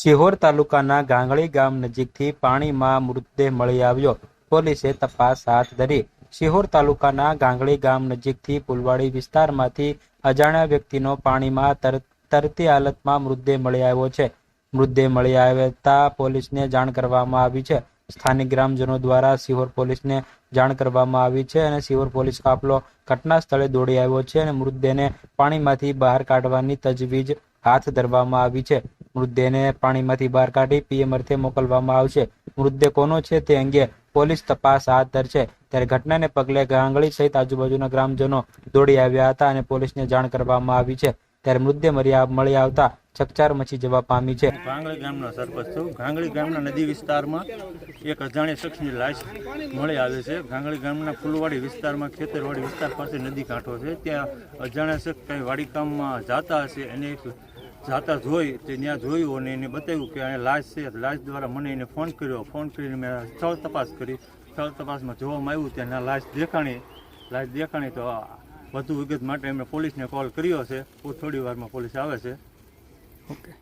શિહોર તાલુકાના ગાંગળી ગામ નજીકથી પાણીમાં મૃતદેહ મળી આવ્યો. પોલીસે તપાસ હાથ ધરી શિહોર તાલુકાના ગાંગળી ગામ નજીકથી પુલવાડી વિસ્તારમાંથી અજાણ્યા વ્યક્તિનો પાણીમાં તર- તરતી હાલતમાં મૃતદેહ મળી આવ્યો છે. મૃતદેહ મળી આવતા પોલીસને જાણ કરવામાં આવી છે. સ્થાનિક ગ્રામજનો દ્વારા સિહોર પોલીસને જાણ કરવામાં આવી છે અને સિહોર પોલીસ કાફલો ઘટના સ્થળે દોડી આવ્યો છે અને મૃતદેહને પાણીમાંથી બહાર કાઢવાની તજવીજ હાથ ધરવામાં આવી છે. મૃતદેહને પાણીમાંથી બહાર કાઢી પીએમ અર્થે મોકલવામાં આવશે. મૃતદેહ કોનો છે તે અંગે પોલીસ તપાસ હાથ ધરશે. ત્યારે ઘટનાને પગલે ગાંગળી સહિત આજુબાજુના ગ્રામજનો દોડી આવ્યા હતા અને પોલીસને જાણ કરવામાં આવી છે. ત્યારે મૃતદેહ મળી આવતા ચકચાર મચી જવા પામી છે. ગાંગળી ગામના સરપંચ છું. ગાંગળી ગામના નદી વિસ્તારમાં એક અજાણ્યા શખ્સની લાશ મળી આવે છે. ગાંગળી ગામના ફૂલવાડી વિસ્તારમાં, ખેતરવાડી વિસ્તાર પાસે નદી કાંઠો છે. ત્યાં અજાણ્યા શખ્સ કંઈ વાડી કામમાં જાતા હશે એને એક જાતા જોઈ તે ત્યાં જોયું અને એને બતાવ્યું કે અહીંયા લાશ છે. લાશ દ્વારા મને એને ફોન કર્યો. ફોન કરીને મેં સ્થળ તપાસ કરી. સ્થળ તપાસમાં જોવામાં આવ્યું ત્યાં લાશ દેખાણી લાશ દેખાણી તો વધુ વિગત માટે એમણે પોલીસને કોલ કર્યો છે. થોડી વારમાં પોલીસ આવે છે.